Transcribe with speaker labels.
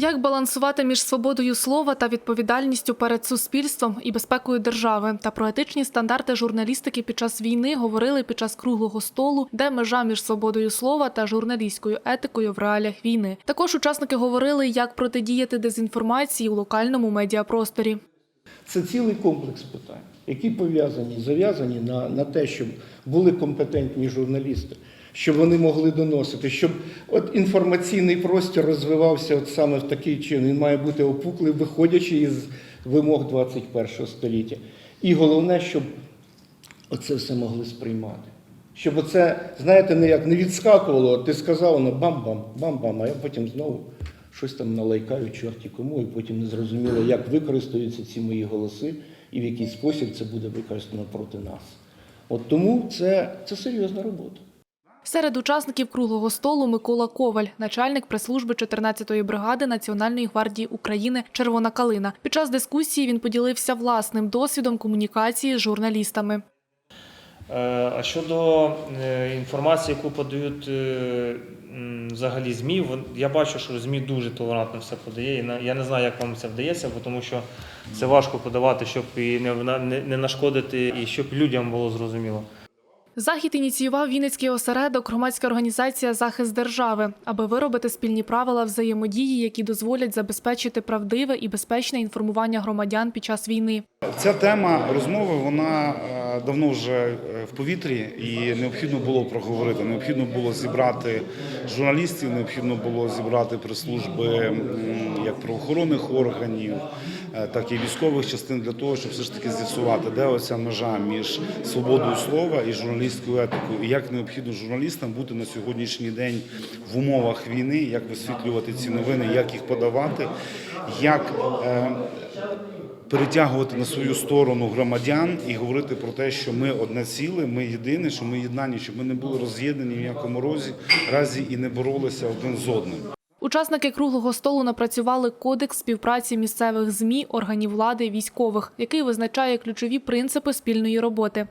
Speaker 1: Як балансувати між свободою слова та відповідальністю перед суспільством і безпекою держави та про етичні стандарти журналістики під час війни говорили під час круглого столу, де межа між свободою слова та журналістською етикою в реаліях війни. Також учасники говорили, як протидіяти дезінформації у локальному медіапросторі.
Speaker 2: Це цілий комплекс питань, які пов'язані, зав'язані на, на те, щоб були компетентні журналісти, щоб вони могли доносити, щоб от інформаційний простір розвивався от саме в такий чин. Він має бути опуклий, виходячи із вимог 21 століття. І головне, щоб оце все могли сприймати. Щоб оце, знаєте, не як не відскакувало, от ти сказав, воно бам-бам, бам-бам, а я потім знову щось там налайкаю чорті кому, і потім не зрозуміло, як використаються ці мої голоси і в який спосіб це буде використано проти нас. От тому це, це серйозна робота.
Speaker 1: Серед учасників круглого столу Микола Коваль, начальник прес-служби 14-ї бригади Національної гвардії України Червона калина. Під час дискусії він поділився власним досвідом комунікації з журналістами.
Speaker 3: Е, А щодо е, інформації, яку подають е, взагалі ЗМІ, я бачу, що ЗМІ дуже толерантно все подає. Я не знаю, як вам це вдається, тому що це важко подавати, щоб і не, не нашкодити, і щоб людям було зрозуміло.
Speaker 1: Захід ініціював Вінницький осередок, громадська організація Захист держави, аби виробити спільні правила взаємодії, які дозволять забезпечити правдиве і безпечне інформування громадян під час війни.
Speaker 4: Ця тема розмови вона е, давно вже е, в повітрі, і необхідно було проговорити. Необхідно було зібрати журналістів, необхідно було зібрати прес-служби як правоохоронних органів, е, так і військових частин для того, щоб все ж таки з'ясувати, де оця межа між свободою слова і журналістською етикою, і як необхідно журналістам бути на сьогоднішній день в умовах війни, як висвітлювати ці новини, як їх подавати, як перетягувати на свою сторону громадян і говорити про те, що ми одне ціле, ми єдине, що ми єднані, щоб ми не були роз'єднані в якому розі разі і не боролися один з одним.
Speaker 1: Учасники круглого столу напрацювали кодекс співпраці місцевих змі, органів влади, військових, який визначає ключові принципи спільної роботи.